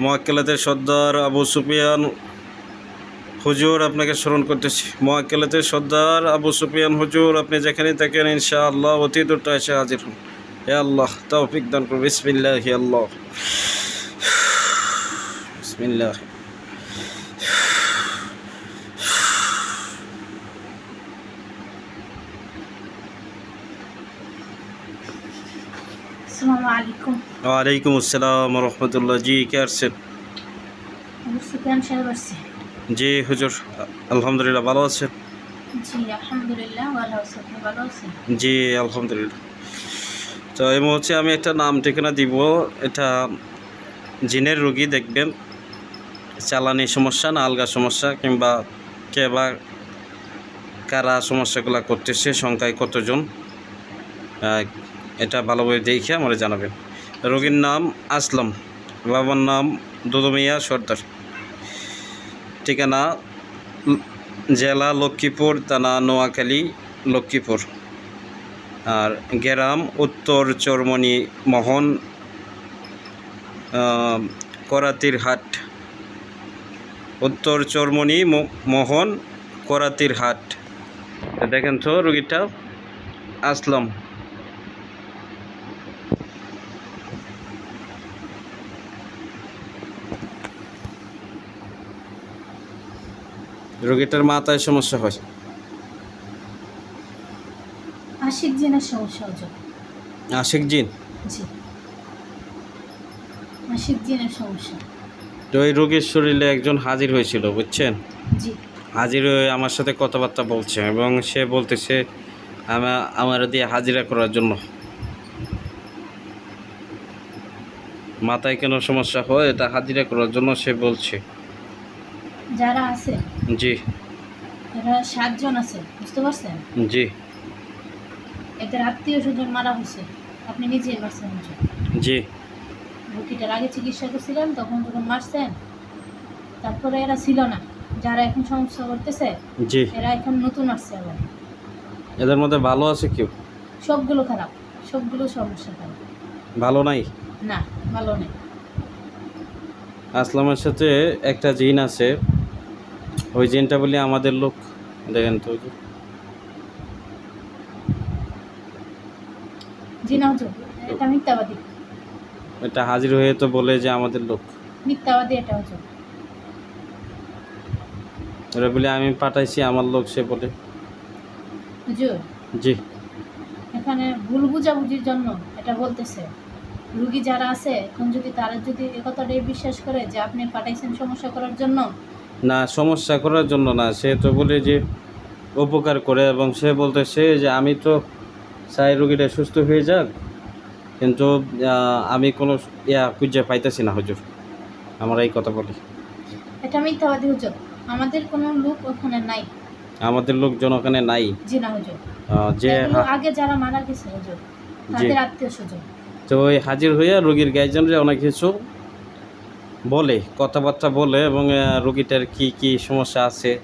মোয়াক্কেলাতের সর্দার আবু সুফিয়ান হুজুর আপনাকে স্মরণ করতেছি। মোয়াক্কেলাতের সর্দার আবু সুফিয়ান হুজুর, আপনি যেখানেই থাকেন ইনশা আল্লাহ অতি দ্রুত এসে হাজির হন। হে আল্লাহ, তৌফিক দান করুন। বিসমিল্লাহ হে আল্লাহ। বিসমিল্লাহ। আসসালামু আলাইকুম। ওয়ালাইকুম আসসালাম রহমতুল্লাহ। জি কে আসছেন জি হুজুর আলহামদুলিল্লাহ ভালো আছেন? জি আলহামদুলিল্লাহ ভালো আছেন? জি আলহামদুলিল্লাহ। তো এই মুহূর্তে আমি একটা নাম ঠিকানা দিব। এটা জিনের রুগী দেখবেন। চালানি সমস্যা না আলগা সমস্যা কিংবা কে বা কারা সমস্যাগুলো করতেছে সংখ্যায় কতজন? এটা ভালোভাবে দেখে আমার জানাবেন রোগীর নাম আসলাম। বাবার নাম দুদমিয়া সর্দার। ঠিকানা জেলা লক্ষ্মীপুর, থানা নোয়াখালী, লক্ষ্মীপুর। আর গ্রাম উত্তর চরমনি মোহন করাতির হাট উত্তর চরমনি ম- মোহন করাতির হাট দেখেন তো রুগীটা, আসলাম। রোগীটার মাথায় সমস্যা হয়। আশিক জিনের সমস্যা হচ্ছে। আশিক জিন? জি। আশিক জিনের সমস্যা। তো ওই রোগীর শরীরে একজন হাজির হয়েছিল বুঝছেন? জি। হাজির হয়ে আমার সাথে কথাবার্তা বলছে এবং সে বলতেছে আমা আমার দিয়ে হাজিরা করার জন্য। মাথায় কেন সমস্যা হয় এটা হাজিরা করার জন্য সে বলছে। যারা আছে জি। এরা সাতজন আছে বুঝতে পারছেন? জি। এদের আত্মীয় স্বজন মারা হয়েছে আপনি নিজেই মারছেন। জি। রুগীটার আগে চিকিৎসা করছিলেন তখন যখন মারছেন তারপরে এরা ছিল না। যারা এখন সমস্যা করতেছে জি। এরা এখন নতুন আসছে আবার। এদের মধ্যে ভালো আছে কেউ? সবগুলো খারাপ সবগুলো সমস্যা খারাপ। ভালো নাই? না ভালো নেই। আসলামের সাথে একটা জিন আছে ওই জিনটা বলি আমাদের লোক। দেখেন তো এটা হাজির হয়ে তো বলে যে আমাদের লোক। মিথ্যাবাদী এটা হুজুর ওরা বলে আমি পাঠাইছি আমার লোক সে বলে। জি। এখানে ভুল বুঝাবুঝির জন্য এটা বলতেছে। রুগী যারা আছে এখন যদি তারা যদি একথাটাই বিশ্বাস করে যে আপনি পাঠাইছেন সমস্যা করার জন্য না সমস্যা করার জন্য না। সে তো বলে যে উপকার করে এবং সে বলতে সে যে আমি তো চাই রোগীটা সুস্থ হয়ে যাক কিন্তু আমি কোনো ইয়া খুঁজে পাইতেছি না হুজুর। আমরা এই কথা বলি। এটা মিথ্যাবাদী হুজুর। আমাদের কোনো লোক ওখানে নাই। আমাদের লোকজন ওখানে নাই। জি না হুজুর। যে আগে যারা মারা গেছে হুজুর তাদের আত্মীয় স্বজন। তো ওই হাজির হইয়া রোগীর গাইজনরে অনেক কিছু বলে কথাবার্তা বলে এবং রোগীটার কি কি সমস্যা আছে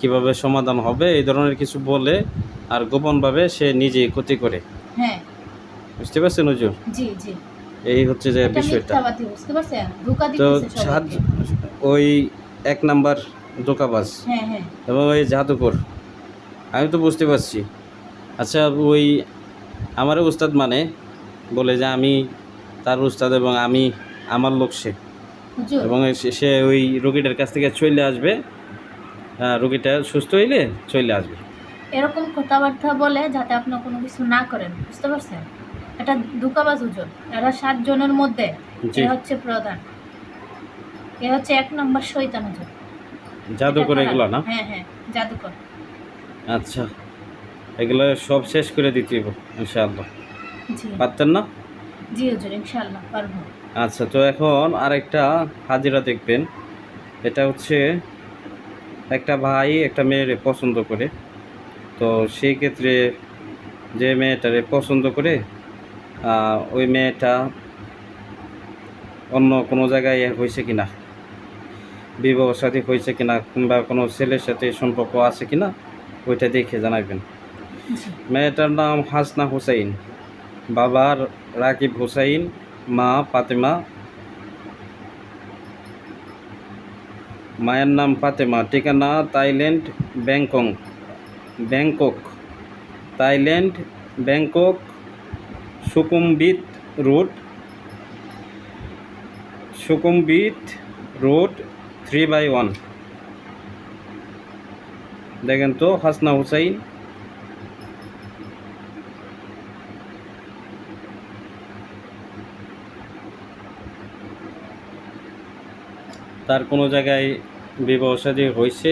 কীভাবে সমাধান হবে এই ধরনের কিছু বলে আর গোপনভাবে সে নিজে ক্ষতি করে। হ্যাঁ। বুঝতে পারছেন জি জি। এই হচ্ছে যে বিষয়টা। তো সাহায্য ওই এক নাম্বার দোকাবাজ হ্যাঁ হ্যাঁ। এবং ওই জাদুকর। আমি তো বুঝতে পারছি। আচ্ছা ওই আমারও উস্তাদ মানে বলে যে আমি তার উস্তাদ এবং আমি আমার লোক সে। এবং সে- ওই রোগীটার কাছ থেকে চলে আসবে। আহ, রোগীটা সুস্থ হইলে চলে আসবে। এরকম কথাবার্তা বলে যাতে আপনি কোনো কিছু না করেন বুঝতে পারছেন? এটা দুকাবাজ হুজুর এরা সাত জনের মধ্যে এ হচ্ছে প্রধান। এ হচ্ছে এক নম্বর শৈতান হুজুর জাদু করে এগুলো না? হ্যাঁ হ্যাঁ জাদুকর। আচ্ছা। এগুলো সব শেষ করে দিতে হইব ইনশাআল্লাহ। জি। পারতেন না? জি হুজুর ইনশাআল্লাহ পারব। আচ্ছা তো এখন আরেকটা হাজিরা দেখবেন। এটা হচ্ছে একটা ভাই একটা মেয়ের পছন্দ করে। তো সেই ক্ষেত্রে যে মেয়েটারে পছন্দ করে ওই মেয়েটা অন্য কোনো জায়গায় হয়েছে কি না বিবাহ সাথী হয়েছে কিনা? কিংবা কোনো ছেলের সাথে সম্পর্ক আছে কিনা? ওইটা দেখে জানাবেন। মেয়েটার নাম হাসনা হুসাইন। বাবা রাকিব হুসাইন, মা ফাতেমা। মায়ের নাম ফাতেমা, ঠিকানা Thailand, Bangkok. Bangkok, Thailand, Bangkok Sukhumvit road. Sukhumvit road three by one. দেখেন তো, হাসনা হুসাইন। তার কোনো জায়গায় বিবাহ শাদী হয়েছে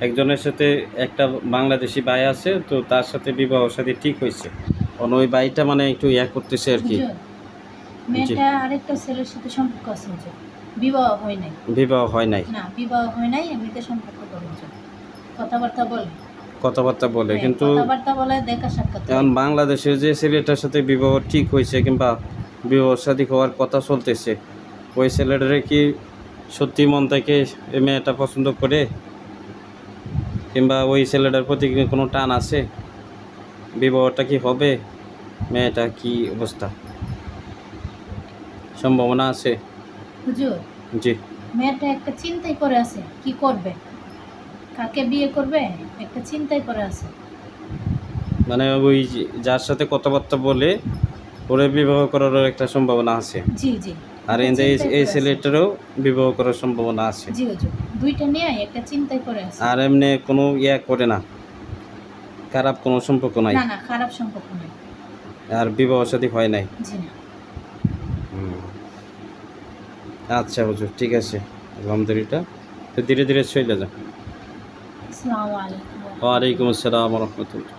একজনের সাথে একটা বাংলাদেশি ভাই আছে তো তার সাথে বিবাহ শাদী ঠিক হয়েছে কারণ ওই ভাইটা মানে একটু ইয়া করতেছে আর কি। মেয়েটা আরেকটা ছেলের সাথে সম্পর্ক আছে বিবাহ হয় নাই। বিবাহ হয় নাই। না বিবাহ হয় নাই এমনিতে সম্পর্ক করে কথাবার্তা বলে। কথাবার্তা বলে হ্যাঁ, কিন্তু। এখন বাংলাদেশের যে ছেলেটার সাথে বিবাহ ঠিক হয়েছে কিংবা বিবাহ শাদী হওয়ার কথা চলতেছে ওই ছেলেটারে কি সত্যি মন থেকে এই মেয়েটা পছন্দ করে কিংবা ওই ছেলেটার প্রতি কোনো টান আছে? বিবাহটা কি হবে? মেয়েটা কি অবস্থা? সম্ভাবনা আছে? জি। মেয়েটা একটা চিন্তাই করে আছে কি করবে? কাকে বিয়ে করবে? একটা চিন্তাই করে আছে। মানে ওই যার সাথে কথাবার্তা বলে ওরে বিবাহ করার একটা সম্ভাবনা আছে। জি জি। আর একটা এই ছেলেটারও বিবাহ করার সম্ভাবনা আছে। জি হুজুর দুইটা নিয়ে একটা চিন্তাই করে আছে। আর এমনি কোনো ইয়া করে না। খারাপ কোনো সম্পর্ক নাই। না না খারাপ সম্পর্ক নেই। আর বিবাহ সাথী হয় নাই। জি না। আচ্ছা হুজুর ঠিক আছে। আলহামদুলিল্লাহ। তো ধীরে ধীরে চলে যা আসসালামু আলাইকুম। ওয়ালাইকুম আসসালাম রহমতুল্লাহ।